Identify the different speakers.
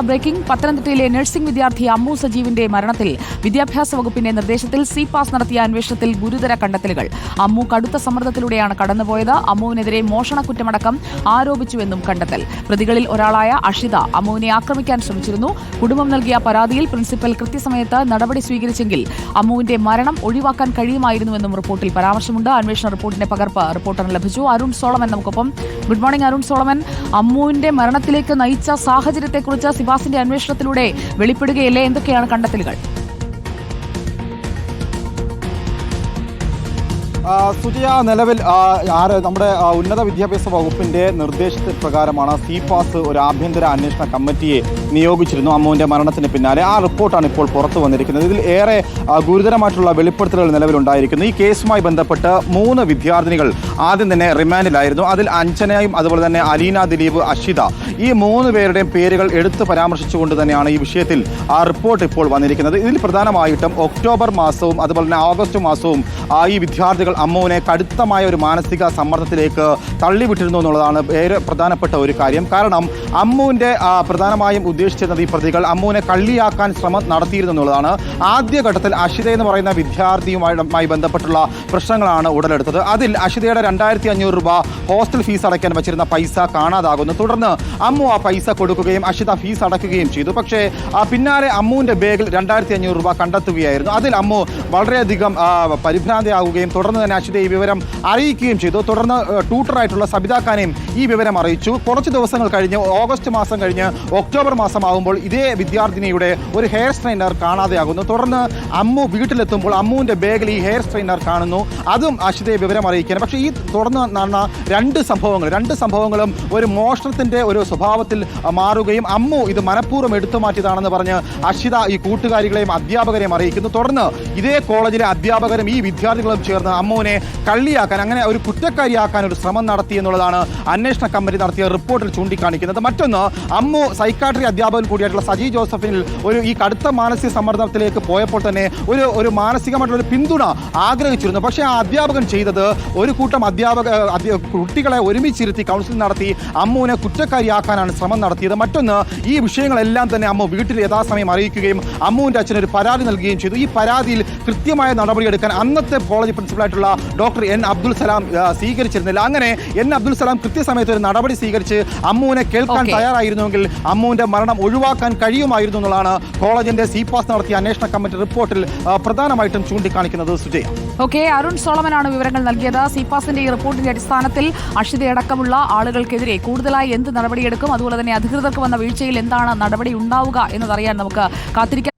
Speaker 1: Breaking. പത്തനംതിട്ടയിലെ nursing വിദ്യാർത്ഥി അമ്മു സജീവിന്റെ മരണത്തിൽ വിദ്യാഭ്യാസ വകുപ്പിന്റെ നിർദ്ദേശത്തിൽ സി പാസ് നടത്തിയ അന്വേഷണത്തിൽ ഗുരുതര കണ്ടെത്തലുകൾ. അമ്മു കടുത്ത സമ്മർദ്ദത്തിലൂടെയാണ് കടന്നുപോയത്. അമ്മുവിനെതിരെ മോഷണക്കുറ്റമടക്കം ആരോപിച്ചുവെന്നും കണ്ടെത്തൽ. പ്രതികളിൽ ഒരാളായ അഷിത അമ്മുവിനെ ആക്രമിക്കാൻ ശ്രമിച്ചിരുന്നു. കുടുംബം നൽകിയ പരാതിയിൽ പ്രിൻസിപ്പൽ കൃത്യസമയത്ത് നടപടി സ്വീകരിച്ചെങ്കിൽ അമ്മുവിന്റെ മരണം ഒഴിവാക്കാൻ കഴിയുമായിരുന്നുവെന്നും റിപ്പോർട്ടിൽ പരാമർശമുണ്ട്. അന്വേഷണ റിപ്പോർട്ടിന്റെ പകർപ്പ് റിപ്പോർട്ടറിന് ലഭിച്ചു. അരുൺ സോളമൻ നമുക്കൊപ്പം. Good morning Arun Solomon. അമ്മുവിന്റെ മരണത്തിലേക്ക് നയിച്ച സാഹചര്യത്തെക്കുറിച്ച് സിബാസിന്റെ അന്വേഷണത്തിലൂടെ വെളിപ്പെടുകയല്ലേ? എന്തൊക്കെയാണ് കണ്ടെത്തലുകൾ?
Speaker 2: സുജയ നിലവിൽ ആര് നമ്മുടെ ഉന്നത വിദ്യാഭ്യാസ വകുപ്പിന്റെ നിർദ്ദേശത്തെ പ്രകാരമാണ് സി പാസ് ഒരു ആഭ്യന്തര അന്വേഷണ കമ്മിറ്റിയെ നിയോഗിച്ചിരുന്നു അമ്മുവിന്റെ മരണത്തിന് പിന്നാലെ. ആ റിപ്പോർട്ടാണ് ഇപ്പോൾ പുറത്തു വന്നിരിക്കുന്നത്. ഇതിൽ ഏറെ ഗുരുതരമായിട്ടുള്ള വെളിപ്പെടുത്തലുകൾ നിലവിലുണ്ടായിരിക്കുന്നു ഈ കേസുമായി ബന്ധപ്പെട്ട് മൂന്ന് വിദ്യാർത്ഥിനികൾ ആദ്യം തന്നെ റിമാൻഡിലായിരുന്നു. അതിൽ അഞ്ജനയും അതുപോലെ തന്നെ അലീന ദിലീപ് അഷിത ഈ മൂന്ന് പേരുടെയും പേരുകൾ എടുത്ത് പരാമർശിച്ചുകൊണ്ട് തന്നെയാണ് ഈ വിഷയത്തിൽ ആ റിപ്പോർട്ട് ഇപ്പോൾ വന്നിരിക്കുന്നത്. ഇതിൽ പ്രധാനമായിട്ടും ഒക്ടോബർ മാസവും അതുപോലെ തന്നെ ഓഗസ്റ്റ് മാസവും ഈ വിദ്യാർത്ഥികൾ അമ്മുവിനെ കടുത്തമായ ഒരു മാനസിക സമ്മർദ്ദത്തിലേക്ക് തള്ളിവിട്ടിരുന്നു എന്നുള്ളതാണ് ഏറെ പ്രധാനപ്പെട്ട ഒരു കാര്യം. കാരണം അമ്മുവിന്റെ പ്രധാനമായും ഉദ്ദേശിച്ചിരുന്നത് ഈ പ്രതികൾ അമ്മുവിനെ കള്ളിയാക്കാൻ ശ്രമം നടത്തിയിരുന്നു എന്നുള്ളതാണ്. ആദ്യഘട്ടത്തിൽ അഷിത എന്ന് പറയുന്ന വിദ്യാർത്ഥിയുമായി ബന്ധപ്പെട്ടുള്ള പ്രശ്നങ്ങളാണ് ഉടലെടുത്തത്. അതിൽ അഷിതയുടെ രണ്ടായിരത്തി അഞ്ഞൂറ് രൂപ ഹോസ്റ്റൽ ഫീസ് അടയ്ക്കാൻ വെച്ചിരുന്ന പൈസ കാണാതാകുന്നു. തുടർന്ന് അമ്മു ആ പൈസ കൊടുക്കുകയും അഷിത ഫീസ് അടയ്ക്കുകയും ചെയ്തു. പക്ഷേ പിന്നാലെ അമ്മുവിന്റെ ബാഗിൽ രണ്ടായിരത്തി അഞ്ഞൂറ് രൂപ കണ്ടെത്തുകയായിരുന്നു. അതിൽ അമ്മു വളരെയധികം പരിഭ്രാന്തയാവുകയും തുടർന്ന് തന്നെ ഈ വിവരം അറിയിക്കുകയും ചെയ്തു. തുടർന്ന് ട്യൂട്ടറായിട്ടുള്ള സബിത ഖാനെയും ഈ വിവരം അറിയിച്ചു. കുറച്ച് ദിവസങ്ങൾ കഴിഞ്ഞ് ഓഗസ്റ്റ് മാസം കഴിഞ്ഞ് ഒക്ടോബർ മാസമാകുമ്പോൾ ഇതേ വിദ്യാർത്ഥിനിയുടെ ഒരു ഹെയർ സ്ട്രെയിനർ കാണാതെയാകുന്നു. തുടർന്ന് അമ്മു വീട്ടിലെത്തുമ്പോൾ അമ്മുവിന്റെ ബാഗിൽ ഈ ഹെയർ സ്ട്രെയിനർ കാണുന്നു. അതും അശ്വതയെ വിവരം അറിയിക്കാൻ പക്ഷേ ഈ തുടർന്ന് നടന്ന രണ്ട് സംഭവങ്ങൾ രണ്ട് സംഭവങ്ങളും ഒരു മോഷണത്തിന്റെ ഒരു സ്വഭാവത്തിൽ മാറുകയും അമ്മു ഇത് മനഃപൂർവം എടുത്തു മാറ്റിയതാണെന്ന് പറഞ്ഞ് അശ്വിത ഈ കൂട്ടുകാരികളെയും അധ്യാപകരെയും അറിയിക്കുന്നു. തുടർന്ന് ഇതേ കോളേജിലെ അധ്യാപകരും ഈ വിദ്യാർത്ഥികളും ചേർന്ന് അമ്മുവിനെ കള്ളിയാക്കാൻ അങ്ങനെ ഒരു കുറ്റക്കാരിയാക്കാൻ ഒരു ശ്രമം നടത്തി എന്നുള്ളതാണ് അന്വേഷണ കമ്മിറ്റി നടത്തിയ റിപ്പോർട്ടിൽ ചൂണ്ടിക്കാണിക്കുന്നത്. മറ്റൊന്ന് അമ്മു സൈക്കാട്രി അധ്യാപകൻ കൂടിയായിട്ടുള്ള സജി ജോസഫിനിൽ ഒരു ഈ കടുത്ത മാനസിക സമ്മർദ്ദത്തിലേക്ക് പോയപ്പോൾ തന്നെ ഒരു ഒരു മാനസികമായിട്ടുള്ള ഒരു പിന്തുണ ആഗ്രഹിച്ചിരുന്നു. പക്ഷേ ആ അധ്യാപകൻ ചെയ്തത് ഒരു കൂട്ടം അധ്യാപക കുട്ടികളെ ഒരുമിച്ചിരുത്തി കൗൺസിലിംഗ് നടത്തി അമ്മുവിനെ കുറ്റക്കാരിയാക്കാനാണ് ശ്രമം നടത്തിയത്. മറ്റൊന്ന് ഈ വിഷയങ്ങളെല്ലാം തന്നെ അമ്മു വീട്ടിൽ യഥാസമയം അറിയിക്കുകയും അമ്മുവിന്റെ അച്ഛൻ ഒരു പരാതി നൽകുകയും ചെയ്തു. ഈ പരാതിയിൽ കൃത്യമായ നടപടിയെടുക്കാൻ അന്നത്തെ കോളേജ് പ്രിൻസിപ്പലായിട്ടുള്ള ഡോക്ടർ എൻ അബ്ദുൽ സലാം സ്വീകരിച്ചിരുന്നില്ല. അങ്ങനെ എൻ അബ്ദുൽ സലാം കൃത്യസമയത്ത് ഒരു നടപടി സ്വീകരിച്ച് അമ്മുവിനെ കേൾക്കാൻ. തയ്യാറായിരുന്നുവെങ്കിൽ അമ്മുവിന്റെ മരണം ഒഴിവാക്കാൻ കഴിയുമായിരുന്നു എന്നുള്ളതാണ് കോളേജിന്റെ സി പാസ് നടത്തിയ അന്വേഷണ കമ്മിറ്റി റിപ്പോർട്ടിൽ പ്രധാനമായിട്ടും ചൂണ്ടിക്കാണിക്കുന്നത് സുജയ.
Speaker 1: ഓക്കെ അരുൺ സോളമനാണ് വിവരങ്ങൾ നൽകിയത്. സിപാസിന്റെ ഈ റിപ്പോർട്ടിന്റെ അടിസ്ഥാനത്തിൽ അഷിതയടക്കമുള്ള ആളുകൾക്കെതിരെ കൂടുതലായി എന്ത് നടപടിയെടുക്കും? അതുപോലെ തന്നെ അധികൃതർക്ക് വന്ന വീഴ്ചയിൽ എന്താണ് നടപടി ഉണ്ടാവുക എന്നതറിയാൻ നമുക്ക് കാത്തിരിക്കാം.